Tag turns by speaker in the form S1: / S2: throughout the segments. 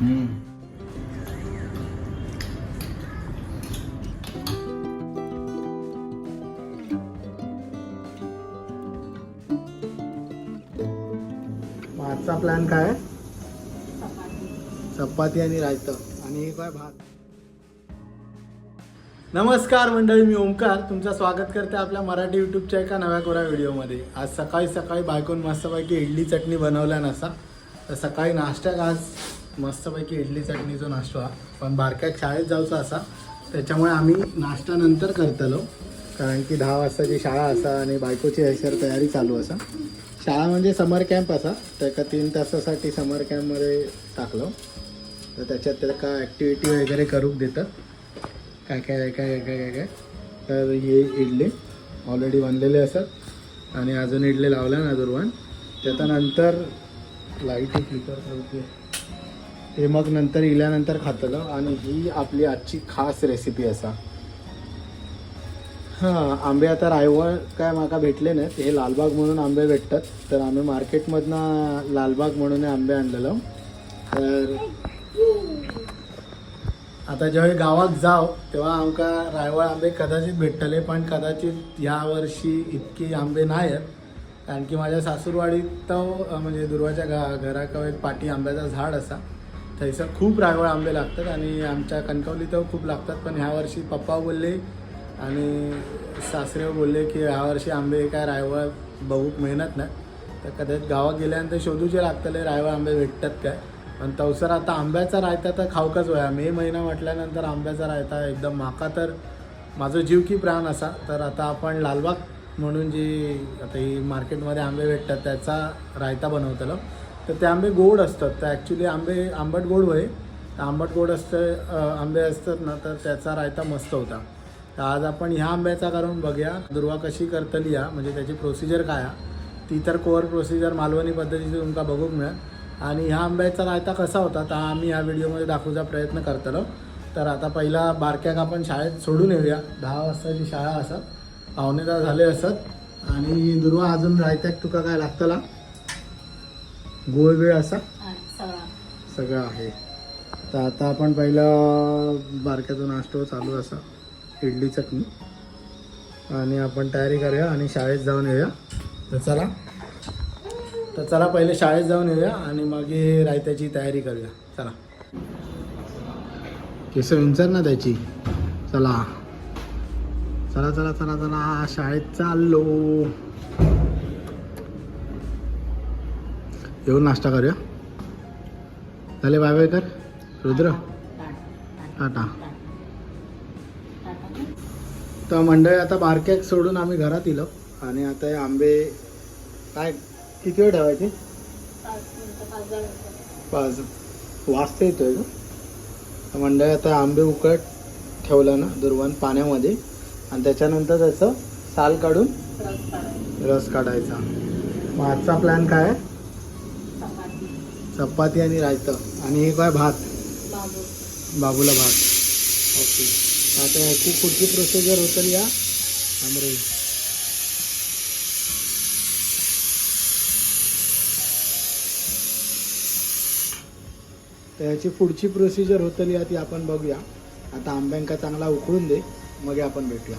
S1: आजचा प्लॅन काय? चपाती आणि रायतं. आणि हे काय भात? नमस्कार मंडळी मी ओमकार तुमचं स्वागत करते आपल्या मराठी यूट्यूबच्या एका नव्या कोऱ्या व्हिडिओमध्ये. आज सकाळी सकाळी बायकोन मस्तपैकी इडली चटणी बनवल्या नसा. तर सकाळी नाश्त्याक आज मस्तपैकी इडली चटणीचो नाश्ता पण बारक्याक शाळेत जाऊचा असा त्याच्यामुळे आम्ही नाश्ता नंतर करतलो. कारण की दहा वाजताची शाळा असा आणि बायकोची हैसर तयारी चालू असा. शाळा म्हणजे समर कॅम्प असा त्या तीन तासासाठी समर कॅम्पमध्ये टाकलो. तर त्याच्यात त्याला का ॲक्टिव्हिटी वगैरे करूक देतात. काय काय काय काय काय काय तर हे इडले ऑलरेडी बनलेले असतात. आणि अजून इडले लावल्या ना दुर्वान. त्याच्यानंतर लाइट फ्लिकर करते हे मग नंतर इल्यानंतर खातलं आणि ही आपली आजची खास रेसिपी असा. हां आंबे आता रायवळ काय माका भेटले नाहीत. हे लालबाग म्हणून आंबे भेटतात. तर आम्ही मार्केटमधनं लालबाग म्हणून हे आंबे आणलेलो. तर आता जेव्हा गावात जाव तेव्हा आमका रायवळ आंबे कदाचित भेटतले पण कदाचित ह्या वर्षी इतके आंबे नाही आहेत कारण की माझ्या सासूरवाडीत तो म्हणजे दुर्वाच्या घराक एक पाठी आंब्याचा झाड असा. थंयसर खूप रायवळ आंबे लागतात आणि आमच्या कणकवली तर खूप लागतात पण ह्या वर्षी पप्पा बोलले आणि सासरे बोलले की ह्या वर्षी आंबे काय रायवळ बघूक मेहनत नाही. तर कदाचित गावात गेल्यानंतर शोधूचे लागतले रायवळ आंबे भेटतात काय. पण तवसर आता आंब्याचा रायता तर खाऊकच वया मे महिना म्हटल्यानंतर आंब्याचा रायता एकदम माका तर माझं जीव की प्राण असा. तर आता आपण लालबाग म्हणून जी आता ही मार्केटमध्ये आंबे भेटतात त्याचा रायता बनवतलो. तर ते आंबे गोड असतात. तर ॲक्च्युली आंबे आंबट गोड होय. तर आंबट गोड असतं आंबे असतात ना तर त्याचा रायता मस्त होता. तर आज आपण ह्या आंब्याचा करून बघूया. दुर्वा कशी करतली या म्हणजे त्याची प्रोसिजर काय ती तर कोअर प्रोसिजर मालवणी पद्धतीची तुमका बघूक मिळेल. आणि ह्या आंब्याचा रायता कसा होता तर आम्ही ह्या व्हिडिओमध्ये दाखवूचा प्रयत्न करतलो. तर आता पहिला बारक्याक आपण शाळेत सोडून येऊया. दहा वाजताची शाळा असत. पावणे दहा झाले असत. आणि दुर्वा अजून रायत्याक तुका काय लागतला? गोळ वेळ असा? सगळं. आहे. तर आता आपण पहिला बारक्याचा नाश्तो चालू असा. इडली चटणी. आणि आपण तयारी करूया आणि शाळेत जाऊन येऊया. तर चला. तर चला पहिले शाळेत जाऊन येऊया आणि मग रायत्याची तयारी करूया. चला. केस विंचर ना त्याची? चला. चला चला चला चला. शाळेत चाललो. येऊन नाश्ता करूया. झाले बाय बाय कर. रुद्र. टाटा. तर मंडळी आता बारकॅक सोडून आम्ही घरात येलो आणि आता हे आंबे काय किती वेळ ठेवायचे? पाच. वाजता येतोय का मंडळी आता आंबे उकट ठेवलं ना दुर्वान पाण्यामध्ये. आणि त्याच्यानंतर त्याचं साल काढून रस काढायचा. मग आजचा प्लॅन काय? आहे चपाती आणि रायतं. आणि हे काय भात? बाबूला भात. ओके. आता याची पुढची प्रोसिजर होतं या. आमरे. तर याची पुढची प्रोसिजर होतली ती आपण बघूया. आता आंब्यांका चांगला उकळून दे. मग आपण भेटूया.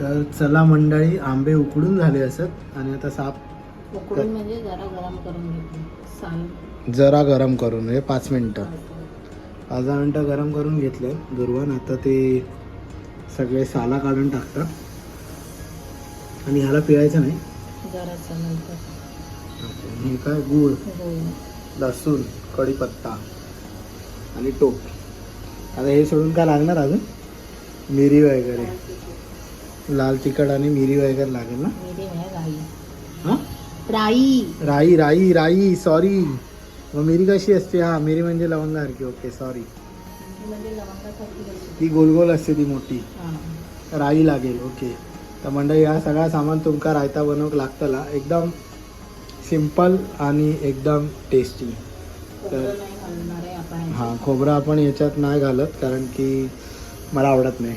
S1: तर चला मंडळी आंबे उकडून झाले असत. आणि आता साप
S2: उकडून म्हणजे जरा गरम करून घेतली साल.
S1: जरा गरम करून हे पाच मिनटं. पाच दहा मिनटं गरम करून घेतले. दुर्वान आता ते सगळे साला काढून टाकतात. आणि ह्याला पिळायचं नाही.
S2: जराच्या नंतर.
S1: हे काय गूळ? लसूण कढीपत्ता आणि टोप आता हे सोडून काय लागणार अजून? मिरी वगैरे. लाल तिखट आणि मिरी वगैरे लागेल ना?
S2: मिरी
S1: हां?
S2: राई.
S1: राई राई राई सॉरी मग मिरी कशी असते? हा मिरी म्हणजे लवंगासारखी ओके सॉरी ती गोल गोल असते ती मोठी. राई लागेल ओके तर मंडळी हा सगळा सामान तुमका रायता बनवूक लागतला. एकदम सिंपल आणि एकदम टेस्टी
S2: आपण
S1: हां खोबरं आपण याच्यात नाही घालत कारण की मला आवडत नाही.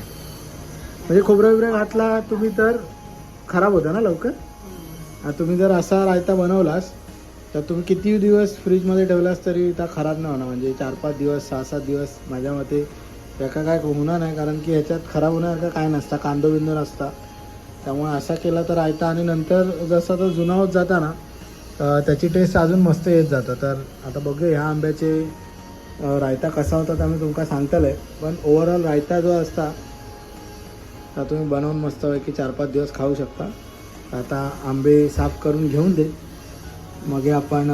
S1: म्हणजे खोबरं बिबरं घातला तुम्ही तर खराब होतं ना लवकर? तुम्ही जर असा रायता बनवलास तर तुम्ही किती दिवस फ्रीजमध्ये ठेवलास तरी त्या खराब नाही होणार. म्हणजे चार पाच दिवस सहा सात दिवस माझ्या मते एका काय होणार नाही कारण की ह्याच्यात खराब होण्यासारखं काय नसतं कांदो बिंदो नसता. त्यामुळे असा केला तर रायता आणि नंतर जसा तो जुना होत जाता ना त्याची टेस्ट अजून मस्त येत जातं. तर आता बघूया ह्या आंब्याचे रायता कसा होता तर मी तुमका सांगतलंय. पण ओव्हरऑल रायता जो असता तर तुम्ही बनवून मस्तपैकी चार पाच दिवस खाऊ शकता. आता आंबे साफ करून घेऊन दे. मग हे आपण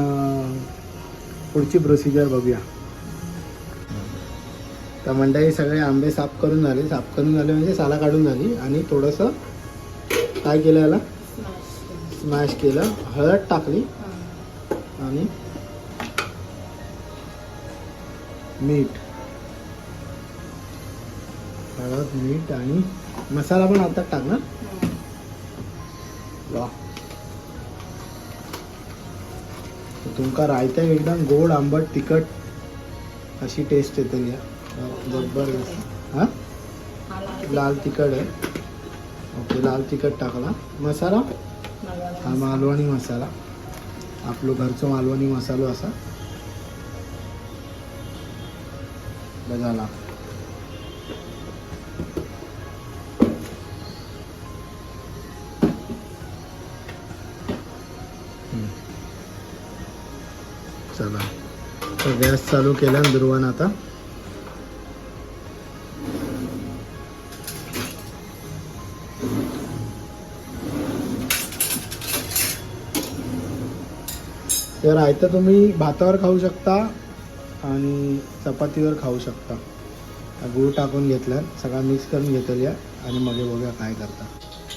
S1: पुढची प्रोसिजर बघूया. तर मंडळी सगळे आंबे साफ करून झाले. साफ करून झाले म्हणजे साला काढून झाली. आणि थोडंसं काय केलं याला? स्मॅश केलं. हळद टाकली. आणि मीठ. हळद मीठ आणि मसाला पण आता टाकणार वा तर तुमका रायता एकदम गोड आंबट तिखट अशी टेस्ट येते या जबरदस्त. हां? लाल तिखट आहे. ओके लाल तिखट टाकला. मसाला? हा मालवणी मसाला. आपलो घरचो मालवणी मसालो असा. बघाला तर गॅस चालू केला दुर्वान आता. तर आयतं तुम्ही भातावर खाऊ शकता आणि चपातीवर खाऊ शकता. गूळ टाकून घेतला सगळा मिक्स करून घेतल्या आणि मग बघूया काय करता.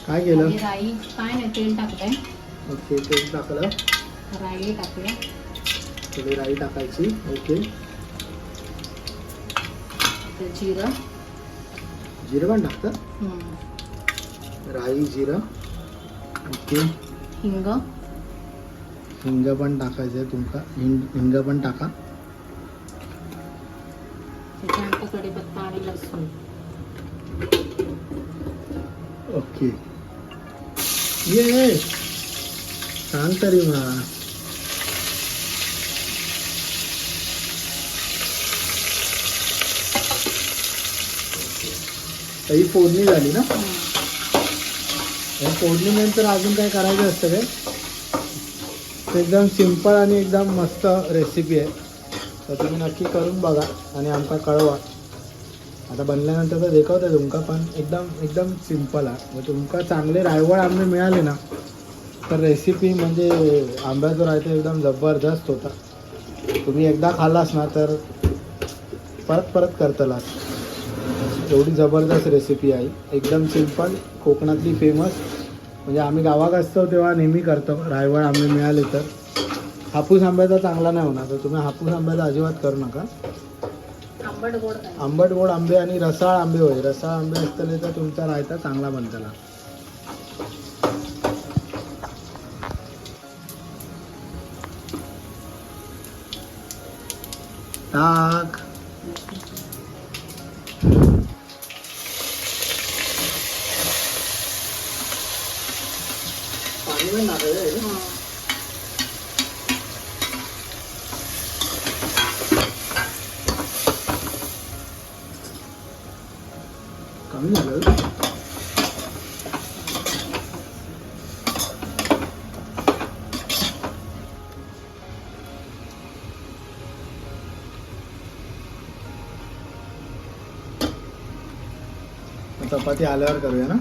S1: काय केलं?
S2: राई काय नाही तेल टाकलंय
S1: ओके तेल टाकलं.
S2: राई टाकले
S1: थोडी राई टाकायची. ओके.
S2: जिरं.
S1: जिरं पण टाकतं. राई जिरं. ओके.
S2: हिंग.
S1: हिंग पण टाकायचं आहे तुमका. हिंग हिंग पण टाका.
S2: त्याच्यानंतर कढीपत्ता आणि लसूण.
S1: ओके. ये. सांग तरी मला. तर ही फोडणी झाली ना? फोडणीनंतर अजून काय करायचं असतं काय? ते एकदम सिंपल आणि एकदम मस्त रेसिपी आहे. तर तुम्ही नक्की करून बघा आणि आमका कळवा. आता बनल्यानंतर तर देखवते तुमका पण एकदम एकदम सिंपल आहे. मग तुमका चांगले रायवळ आंबे मिळाले ना तर रेसिपी म्हणजे आंब्याचा रायता एकदम जबरदस्त होता. तुम्ही एकदा खाल्लास ना तर परत परत करतलास. एवढी जबरदस्त रेसिपी आहे. एकदम सिंपल कोकणातली फेमस म्हणजे आम्ही गावात असतो तेव्हा नेहमी करतो. रायवळ आंबे मिळाले तर. हापूस आंब्याचा चांगला नाही होणार. तर तुम्ही हापूस आंब्याचा अजिबात करू नका.
S2: आंबट गोड
S1: आंबे आणि रसाळ आंबे होय. रसाळ आंबे असतले तर तुमचा रायता चांगला बनतला. टाक कमी चपाती आल्यावर करूया ना?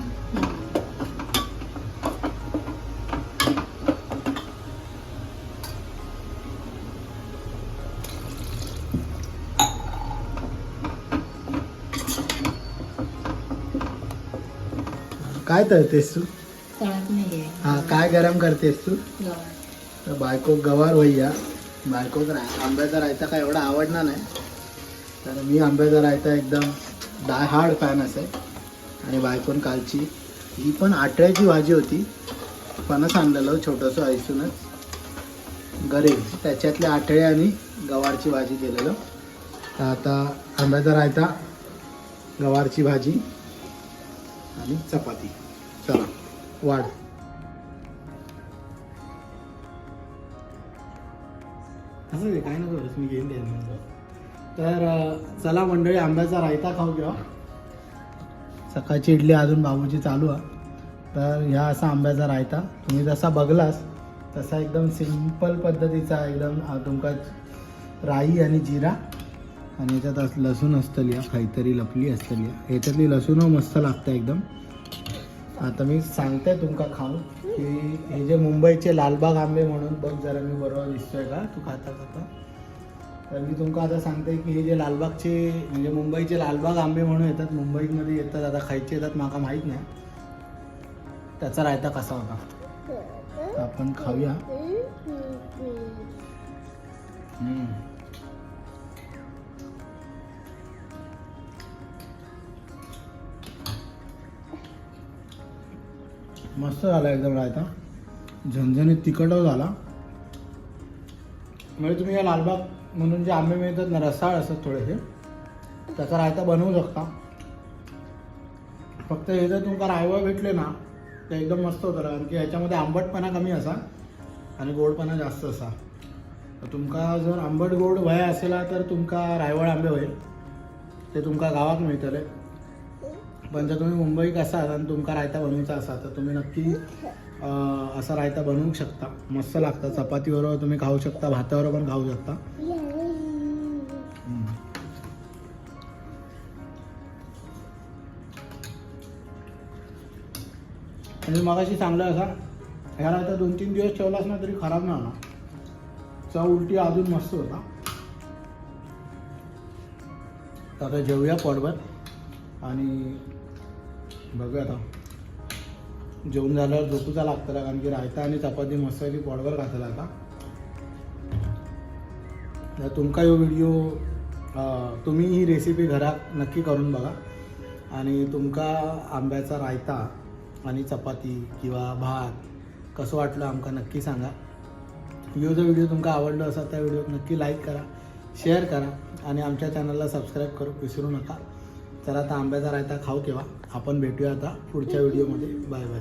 S1: काय तळतेस तू? हा काय गरम करतेस तू. तर बायको गवार भैया. बायको तर आहे आंब्याचा रायता काय एवढा आवडणार नाही. तर मी आंब्याचा रायता एकदम डाय हार्ड फॅन असे. आणि बायकोन कालची ही पण आटळ्याची भाजी होती. फणस आणलेलं छोटंसं ऐसूनच गरे त्याच्यातले आटळे आणि गवारची भाजी केलेलं. तर आता आंब्याचा रायता गवारची भाजी आणि चपाती. चला वाढ. असं काय नको मी घेईन ते तर चला मंडळी आंब्याचा रायता खाऊ घ्या सकाळची इडली अजून बाबूची चालू आहे. तर ह्या असा आंब्याचा रायता. तुम्ही जसा बघलास तसा एकदम सिंपल पद्धतीचा एकदम तुमका राई आणि जिरा आणि याच्यात लसूण असतली हा, काहीतरी लपली असतली. ह्याच्यातली लसूण मस्त लागतं एकदम. आता मी सांगते तुमका खाऊन की हे जे मुंबईचे लालबाग आंबे म्हणून बघ जरा मी बरोबर दिसतोय का? तू खाता खाता. तर मी तुमका आता सांगते की हे जे लालबागचे म्हणजे मुंबईचे लालबाग आंबे म्हणून येतात मुंबईमध्ये येतात आता खायचे येतात माका माहीत नाही. त्याचा रायता कसा होता? आपण खाऊया. मस्त झाला एकदम रायता. झणझणीत तिखटच झाला. म्हणजे तुम्ही या लालबाग म्हणून जे आंबे मिळतात ना रसाळ असतात थोडेसे त्याचा रायता बनवू शकता. फक्त हे जर तुमका रायवळ भेटले ना ते एकदम मस्त होतं कारण की याच्यामध्ये आंबटपणा कमी असा आणि गोडपणा जास्त असा. तर तुमका जर आंबट गोड वय असेला तर तुमका रायवळ आंबे होईल. ते तुमका गावात मिळतले. पण जर तुम्ही मुंबईक असाल आणि तुमका रायता बनवूचा असा तर तुम्ही नक्की असा रायता बनवू शकता. मस्त लागतं चपातीबरोबर तुम्ही खाऊ शकता. भाताबरोबर पण खाऊ शकता. म्हणजे आणि मगाशी चांगलं असा ह्या रायता दोन तीन दिवस ठेवलास ना तरी खराब नाही होणार. चव उलटी अजून मस्त होता. तर आता जेवूया पोटभर. आणि बघूया आता. जेवण झाल्यावर झोपूचा लागतला कारण की रायता आणि चपाती मसाली पॉडवर घातला आता. तर तुमका यो व्हिडिओ तुम्ही ही रेसिपी घरात नक्की करून बघा. आणि तुमका आंब्याचा रायता आणि चपाती किंवा भात कसं वाटलं आमका नक्की सांगा. ह्यो जो व्हिडिओ तुमका आवडलो असा त्या व्हिडिओ नक्की लाईक करा शेअर करा आणि आमच्या चॅनलला सबस्क्राईब करू विसरू नका. तर आता आंब्याचा रायता खाऊ केव्हा? आपण भेटूया आता पुढच्या व्हिडिओमध्ये. Bye bye.